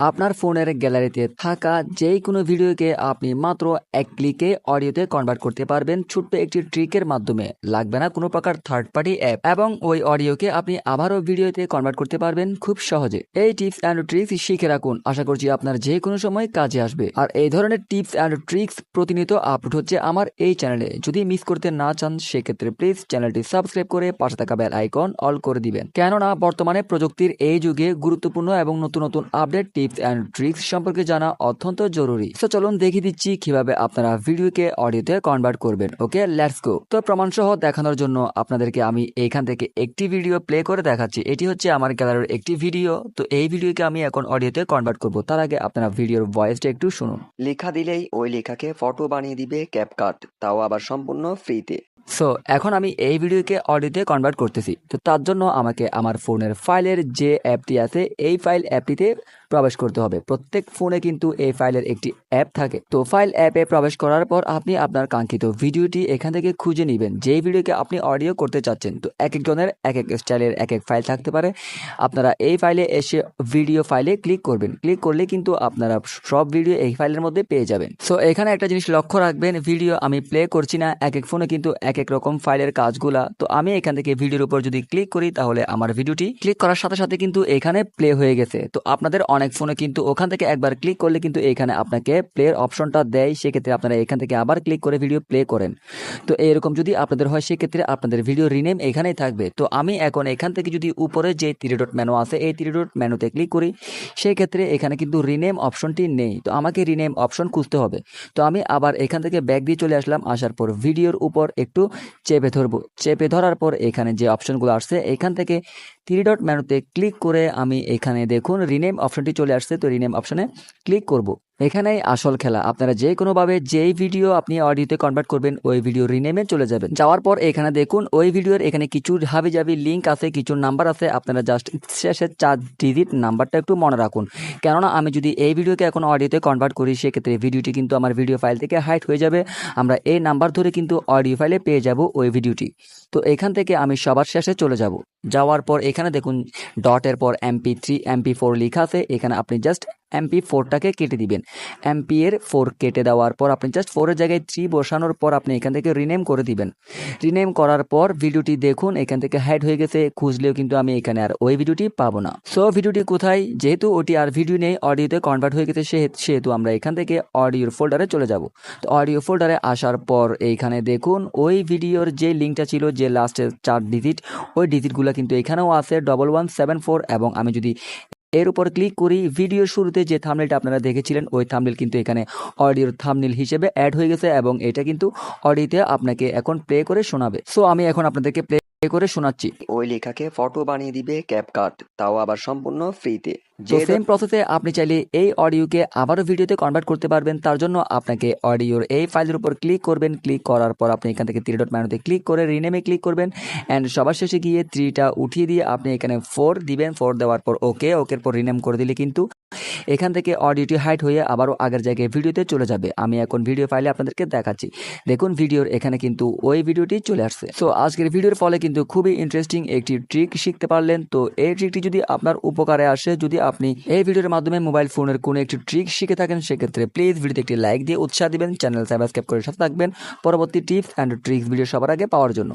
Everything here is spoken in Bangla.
আপনার ফোনের গ্যালারিতে থাকা যে কোনো ভিডিওকে আপনি মাত্র এক ক্লিকে অডিওতে কনভার্ট করতে পারবেন ছোট্ট একটি ট্রিকের মাধ্যমে। লাগবে না কোনো প্রকার থার্ড পার্টি অ্যাপ এবং ওই অডিওকে আপনি আবারও ভিডিওতে কনভার্ট করতে পারবেন খুব সহজে। এই টিপস অ্যান্ড ট্রিক্স শিখে রাখুন। আশা করছি আপনার যে কোনো সময় কাজে আসবে। আর এই ধরনের টিপস অ্যান্ড ট্রিক্স প্রতিনিয়ত আপলোড হচ্ছে আমার এই চ্যানেলে যদি মিস করতে না চান, সেক্ষেত্রে প্লিজ চ্যানেলটি সাবস্ক্রাইব করে পাশে থাকা বেল আইকন অল করে দিবেন। কেননা, বর্তমানে প্রযুক্তির এই যুগে গুরুত্বপূর্ণ এবং নতুন নতুন আপডেট টিপস অ্যান্ড ট্রিক্স সম্পর্কে জানা অত্যন্ত জরুরি। তো চলুন দেখিয়ে দিচ্ছি কীভাবে আপনারা ভিডিওকে অডিওতে কনভার্ট করবেন। ওকে লেটস গো তো প্রমাণ সহ দেখানোর জন্য আপনাদেরকে আমি এইখান থেকে একটি ভিডিও প্লে করে দেখাচ্ছি। এটি হচ্ছে আমার গ্যালারির একটি ভিডিও তো এই ভিডিওকে আমি এখন অডিওতে কনভার্ট করব। তার আগে আপনারা ভিডিওর ভয়েসটা একটু শুনুন। লেখা দিলেই ওই লেখাকে ফটো বানিয়ে দিবে ক্যাপকাট তাও আবার সম্পূর্ণ ফ্রিতে সো এখন আমি এই ভিডিওকে অডিওতে কনভার্ট করতেছি। তো তার জন্য আমাকে আমার ফোনের ফাইলের যে অ্যাপটি আছে এই ফাইল অ্যাপটিতে প্রবেশ করতে হবে। প্রত্যেক ফোনে কিন্তু এই ফাইলের একটি অ্যাপ থাকে। তো ফাইল অ্যাপে প্রবেশ করার পর আপনি আপনার কাঙ্ক্ষিত ভিডিওটি এখান থেকে খুঁজে নেবেন। যেই ভিডিওকে আপনি অডিও করতে চাচ্ছেন, তো এক একজনের এক এক স্টাইলের এক এক ফাইল থাকতে পারে। আপনারা এই ফাইলে এসে ভিডিও ফাইলে ক্লিক করবেন। ক্লিক করলে কিন্তু আপনারা সব ভিডিও এই ফাইলের মধ্যে পেয়ে যাবেন। সো এখানে একটা জিনিস লক্ষ্য রাখবেন, ভিডিও আমি প্লে করছি না। এক এক ফোনে কিন্তু এক এক রকম ফাইলের কাজগুলা। তো আমি এখান থেকে ভিডিওর উপর যদি ক্লিক করি, তাহলে আমার ভিডিওটি ক্লিক করার সাথে সাথে কিন্তু এখানে প্লে হয়ে গেছে। তো আপনাদের অনেক ফোনে কিন্তু ওখান থেকে একবার ক্লিক করলে কিন্তু এখানে আপনাকে প্লের অপশনটা দেয়। সেক্ষেত্রে আপনারা এখান থেকে আবার ক্লিক করে ভিডিও প্লে করেন। তো এরকম যদি আপনাদের হয়, সেক্ষেত্রে আপনাদের ভিডিও রিনেম এখানেই থাকবে। তো আমি এখন এখান থেকে যদি উপরে যে তিরিডট মেনু আছে, এই তিরিডট মেনুতে ক্লিক করি, সেক্ষেত্রে এখানে কিন্তু রিনেম অপশনটি নেই। তো আমাকে রিনেম অপশন খুঁজতে হবে। তো আমি আবার এখান থেকে ব্যাক দিয়ে চলে আসলাম। আসার পর ভিডিওর উপর একটু চেপে ধরবো। চেপে ধরার পর এখানে যে অপশনগুলো আসছে, এখান থেকে ডট মেনুতে ক্লিক করে আমি এখানে দেখুন, রিনেম অপশনটি চলে আসছে তো রিনেম অপশনে ক্লিক করব। এখানেই আসল খেলা। আপনারা যে কোনোভাবে যেই ভিডিও আপনি অডিওতে কনভার্ট করবেন, ওই ভিডিও রিনেমে চলে যাবেন। যাওয়ার পর এখানে দেখুন, ওই ভিডিওর এখানে কিছু হাবি জাবি লিঙ্ক আছে, কিছু নাম্বার আছে। আপনারা জাস্ট শেষের চার ডিজিট নাম্বারটা একটু মনে রাখুন। কেননা আমি যদি এই ভিডিওকে এখন অডিওতে কনভার্ট করি, সেক্ষেত্রে ভিডিওটি কিন্তু আমার ভিডিও ফাইল থেকে হাইট হয়ে যাবে। আমরা এই নাম্বার ধরে কিন্তু অডিও ফাইলে পেয়ে যাব ওই ভিডিওটি তো এখান থেকে আমি সবার শেষে চলে যাব। যাওয়ার পর এখানে দেখুন ডটের পর এমপি থ্রি এমপি ফোর লেখা আছে। এখানে আপনি জাস্ট এমপি ফোরটাকে কেটে দিবেন। এমপি এর ফোর কেটে দেওয়ার পর আপনি জাস্ট ফোরের জায়গায় থ্রি বসানোর পর আপনি এখান থেকে রিনেম করে দিবেন। রিনেম করার পর ভিডিওটি দেখুন, এখান থেকে হাইড হয়ে গেছে, খুঁজলেও কিন্তু আমি এখানে আর ওই ভিডিওটি পাবো না। সো ভিডিওটি কোথায়? যেহেতু ওটি আর ভিডিও নেই অডিওতে কনভার্ট হয়ে গেছে সেহেতু আমরা এখান থেকে অডিওর ফোল্ডারে চলে যাব। তো অডিও ফোল্ডারে আসার পর এইখানে দেখুন, ওই ভিডিওর যে লিঙ্কটা ছিল, যে লাস্টের চার ডিজিট ওই ডিজিটগুলো কিন্তু এখানেও আছে ডবল ওয়ান সেভেন ফোর এবং আমি যদি এর উপর ক্লিক করি ভিডিও শুরুতে যে থামনেলটা আপনারা দেখেছিলেন, ওই থামনেল কিন্তু এখানে অডিওর থামনেল হিসেবে অ্যাড হয়ে গেছে এবং এটা কিন্তু অডিওতে আপনাকে এখন প্লে করে শোনাবে। সো আমি এখন আপনাদেরকে প্লে করে শোনাচ্ছি। ওই লেখাকে ফটো বানিয়ে দিবে ক্যাপকাট তাও আবার সম্পূর্ণ ফ্রিতে যে সেম প্রসেসে আপনি চাইলে এই অডিওকে আবারও ভিডিওতে কনভার্ট করতে পারবেন। তার জন্য আপনাকে অডিওর এই ফাইলের উপর ক্লিক করবেন। ক্লিক করার পর আপনি এখান থেকে থ্রি ডট মেনুতে ক্লিক করে রিনেমে ক্লিক করবেন। অ্যান্ড সবার শেষে গিয়ে থ্রিটা উঠিয়ে দিয়ে আপনি এখানে ফোর দিবেন। ফোর দেওয়ার পর ওকে ওকের পর রিনেম করে দিলে কিন্তু এখান থেকে অডিওটি হাইট হয়ে আবারও আগের জায়গায় ভিডিওতে চলে যাবে। আমি এখন ভিডিও ফাইলে আপনাদেরকে দেখাচ্ছি। দেখুন ভিডিওর এখানে কিন্তু ওই ভিডিওটি চলে আসছে। সো আজকের ভিডিওর ফলে কিন্তু খুবই ইন্টারেস্টিং একটি ট্রিক শিখতে পারলেন। তো এই ট্রিকটি যদি আপনার উপকারে আসে যদি আপনি এই ভিডিওর মাধ্যমে মোবাইল ফোনের কোনো একটি ট্রিক শিখে থাকেন, সেক্ষেত্রে প্লিজ ভিডিওতে একটি লাইক দিয়ে উৎসাহ দিবেন চ্যানেল সাবস্ক্রাইব করে সাথে থাকবেন। পরবর্তী টিপস অ্যান্ড ট্রিক্স ভিডিও সবার আগে পাওয়ার জন্য।